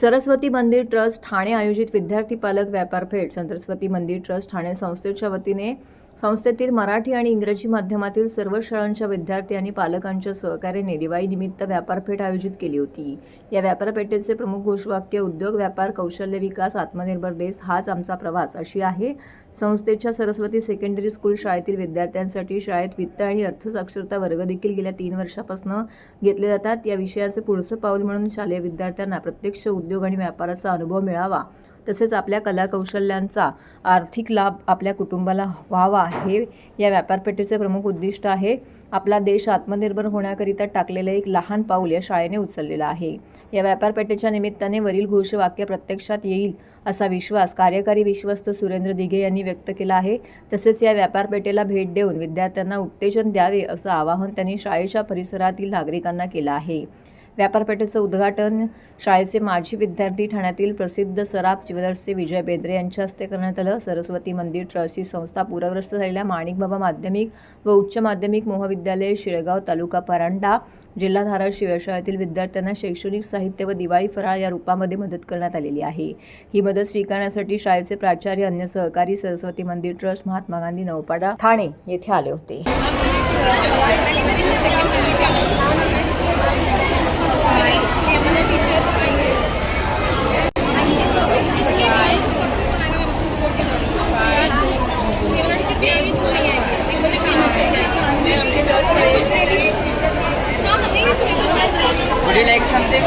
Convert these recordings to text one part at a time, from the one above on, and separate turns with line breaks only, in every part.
Saraswati Mandir trust Thane आयोजित विद्यार्थी पालक व्यापार भेट सरस्वती मंदिर ट्रस्ट ठाणे संस्थेच्या वतीने संस्थेतील मराठी आणि इंग्रजी माध्यमातील सर्व शाळांच्या विद्यार्थी आणि पालकांच्या सहकार्याने दिवाळीनिमित्त व्यापारपेठ आयोजित केली होती. या व्यापारपेठेचे प्रमुख घोषवाक्य उद्योग व्यापार कौशल्य विकास आत्मनिर्भर देश हाच आमचा प्रवास अशी आहे. संस्थेच्या सरस्वती सेकंडरी स्कूल शाळेतील विद्यार्थ्यांसाठी शाळेत वित्त आणि अर्थसाक्षरता वर्ग देखील गेल्या तीन वर्षापासून घेतले जातात. या विषयाचे पुढचं पाऊल म्हणून शालेय विद्यार्थ्यांना प्रत्यक्ष उद्योग आणि व्यापाराचा अनुभव मिळावा. तसेच आपल्या कलाकौशल्यांचा आर्थिक लाभ आपल्या कुटुंबाला व्हावा हे या व्यापारपेठेचे प्रमुख उद्दिष्ट आहे. आपला देश आत्मनिर्भर होण्याकरिता टाकलेलं एक लहान पाऊल या शाळेने उचललेलं आहे. या व्यापारपेठेच्या निमित्ताने वरील घोषवाक्य प्रत्यक्षात येईल असा विश्वास कार्यकारी विश्वस्त सुरेंद्र दिघे यांनी व्यक्त केला आहे. तसेच या व्यापारपेठेला भेट देऊन विद्यार्थ्यांना उत्तेजन द्यावे असं आवाहन त्यांनी शाळेच्या परिसरातील नागरिकांना केलं आहे. व्यापारपेठेचं उद्घाटन शाळेचे माजी विद्यार्थी ठाण्यातील प्रसिद्ध सराफ ज्वेलर्सचे विजय बेंद्रे यांच्या हस्ते करण्यात आलं. सरस्वती मंदिर ट्रस्ट ही संस्था पूरग्रस्त झालेल्या माणिकबाबा माध्यमिक व उच्च माध्यमिक महाविद्यालय शिळगाव तालुका परांडा जिल्हा धाराशिव शाळेतील विद्यार्थ्यांना शैक्षणिक साहित्य व दिवाळी फराळ या रूपामध्ये मदत करण्यात आलेली आहे. ही मदत स्वीकारण्यासाठी शाळेचे प्राचार्य अन्य सहकारी सरस्वती मंदिर ट्रस्ट महात्मा गांधी नवपाडा ठाणे येथे आले होते.
मुझे लाईक सांगते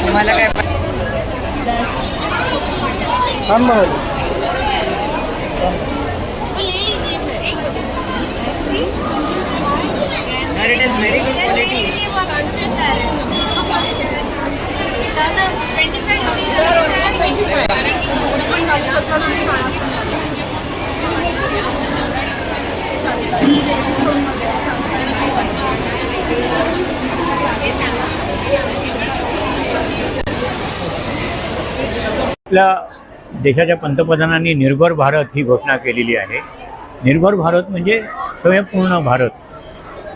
तुम्हाला काय it is very good quality
आपल्या देशाच्या पंतप्रधानांनी निर्भर भारत ही घोषणा केलेली आहे. निर्भर भारत म्हणजे स्वयंपूर्ण भारत.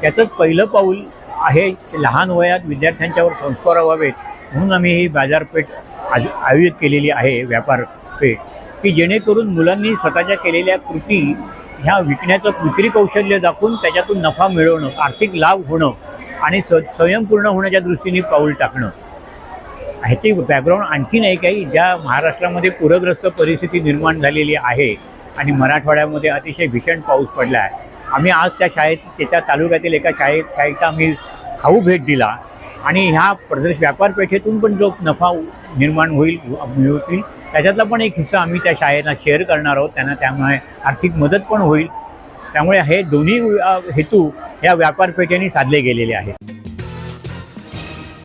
त्याचंच पहिलं पाऊल आहे लहान वयात विद्यार्थ्यांच्यावर संस्कार व्हावेत म्हणून आम्ही ही बाजारपेठ आज आयोजित केलेली आहे व्यापारपेठ की जेणेकरून मुलांनी स्वतःच्या केलेल्या कृती ह्या विकण्याचं विक्री कौशल्य दाखवून त्याच्यातून नफा मिळवणं आर्थिक लाभ होणं आणि स्व स्वयंपूर्ण होण्याच्या दृष्टीने पाऊल टाकणं. ह्याची बॅकग्राऊंड आणखीन एक आहे ज्या महाराष्ट्रामध्ये पूरग्रस्त परिस्थिती निर्माण झालेली आहे आणि मराठवाड्यामध्ये अतिशय भीषण पाऊस पडला आहे. आम्ही आज त्या शाळेत त्याच्या तालुक्यातील एका शाळेत शाळेचा आम्ही खाऊ भेट दिला. आणि ह्या प्रदेश व्यापारपेठेतून पण जो नफा निर्माण होईल मिळवतील त्याच्यातला पण एक हिस्सा आम्ही त्या शाळेला शेअर करणार आहोत. त्यांना त्यामुळे आर्थिक मदत पण होईल. त्यामुळे हे दोन्ही हेतू या व्यापारपेठेने साधले गेलेले आहेत.